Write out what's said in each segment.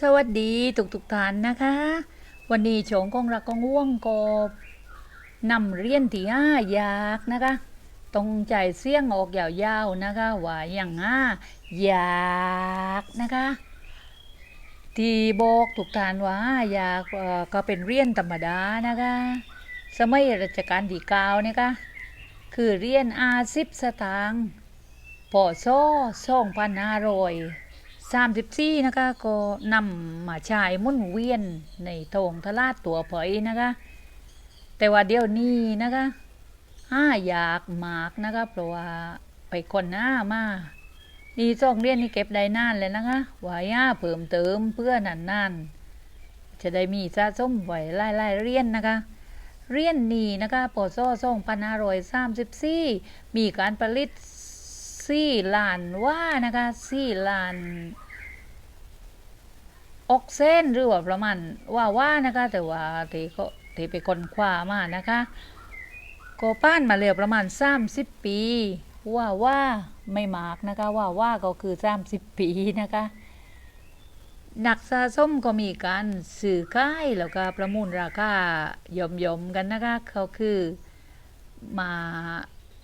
สวัสดีทุกทุกๆท่านนะคะ วันนี้โฉงกองรักกองว่วงกบนำเรียนที่ห้าอยากนะคะตรงใจเสียงออกยาวๆนะคะว่าอย่างห้าอยากนะคะ ที่บอกทุกท่านว่าห้าอยากก็เป็นเรียนธรรมดานะคะสมัยรัชกาลที่เก้าเนี่ยค่ะคือเรียนอาสิบสตางค์ปอซอสองพันห้าร้อย สามสิบสี่นะคะก็นำมาใช้หมุนเวียนในทงทลาดตัวเผยนะคะ แต่ว่าเดี๋ยวนี้นะคะห้าอยากหมากนะคะเพราะว่าไปคนหน้ามานี่ซองเรียนนี่เก็บได้นานเลยนะคะวาย่าเพิ่มเติมเพื่อนันนานจะได้มีสะสมไว้ไล่ไล่เรียนนะคะ เรียนนี้นะคะปศสองพันห้าร้อยสามสิบสี่มีการผลิต สี่ล้านว่านะคะสี่ล้านออกเส้นหรือว่าประมาณว่าว่านะคะ แต่ว่าที่ก็ที่ไปคนคว้ามานะคะก็ป้านมาเร็วประมาณ30ปี ว่าว่าไม่มากนะคะว่าว่าก็คือ30ปีนะคะหนักสะสมก็มีการสื่อค่ายแล้วก็ประมูลราคาย่อมๆกันนะคะเขาคือมา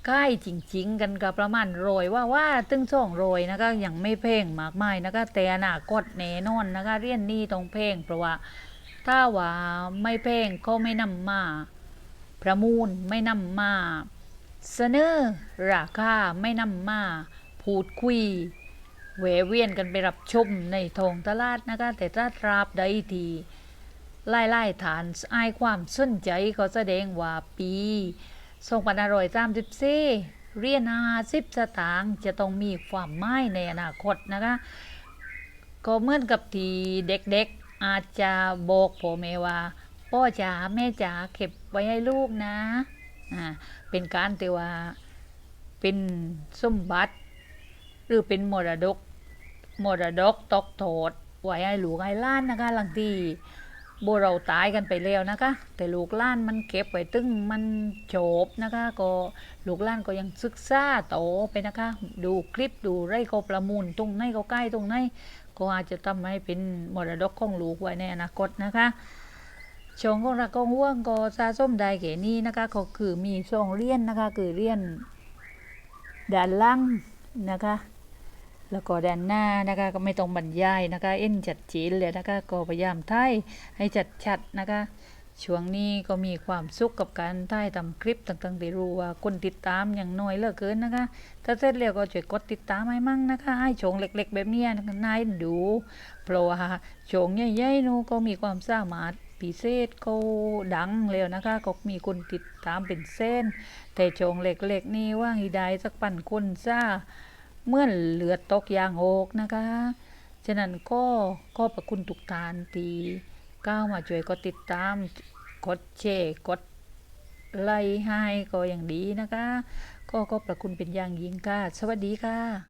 ค่ายจริงๆ กันก็ประมาณโรยว่าว่าตึงส่องโรยนะคะยังไม่เพ่งมากมายนะคะแต่อนาคตแน่นอนนะคะเรียนนี่ต้องเพ่งเพราะว่าถ้าว่าไม่เพ่งก็ไม่นำมาประมูลไม่นำมาเสนอราคาไม่นำมาพูดคุยแหวเวียนกันไปรับชมในทองตลาดนะคะแต่ถ้าตราบใดทีไล่ไล่ฐานอายความสนใจก็แสดงว่าปี 2534เรียน50สตางค์จะต้องมีความหมายในอนาคตนะคะ ก็เหมือนกับที่เด็กๆอาจจะบอกพ่อแม่ว่าพ่อจ๋าแม่จ๋าเก็บไว้ให้ลูกนะอ่าเป็นการที่ว่าเป็นสมบัติ หรือเป็นมรดกมรดกตกโทษไว้ให้ลูกให้ล้านนะคะหลังที่ โบเราตายกันไปแล้วนะคะ แต่ลูกล้านมันเก็บไว้ตึงมันจบนะคะ ก็ลูกล้านก็ยังศึกษาโตไปนะคะ ดูคลิปดูไรก็ประมูลตรงไหนก็ใกล้ตรงไหนก็อาจจะทำให้เป็นมรดกของลูกไว้ในอนาคตนะคะช่องของรักของห่วงก็สะสมได้แก่นี้นะคะ ก็คือมีช่องเรียนนะคะ คือเรียนด้านล่างนะคะ แล้วก็ด้านหน้านะคะก็ไม่ต้องบรรยายนะคะ เอ็นจัดจีนเลยนะคะก็พยายามถ่ายให้จัดชัดนะคะช่วงนี้ก็มีความสุขกับการถ่ายทำคลิปต่างๆที่รู้ว่าคนติดตามอย่างน้อยเหลือเกินนะคะ ถ้าเสร็จแล้วก็ช่วยกดติดตามให้มั่งนะคะให้ชงเล็ก ๆ แบบเนี้ยนะคะนายดูเพราะว่าชงใหญ่ๆนูก็มีความสามารถพิเศษก็ดังแล้วนะคะก็มีคนติดตามเป็นเส้น แต่ชงเล็ก ๆ นี่ว่างอีได้สักปันคนซ่า เมื่อนเลือดตกยางโอกนะคะ ฉะนั้นก็ก็ประคุณทุกทานตีก้าวมาช่วยก็ติดตามกดแชร์กดไลค์ให้ก็อย่างดีนะคะ ก็ก็ประคุณเป็นอย่างยิ่งค่ะ สวัสดีค่ะ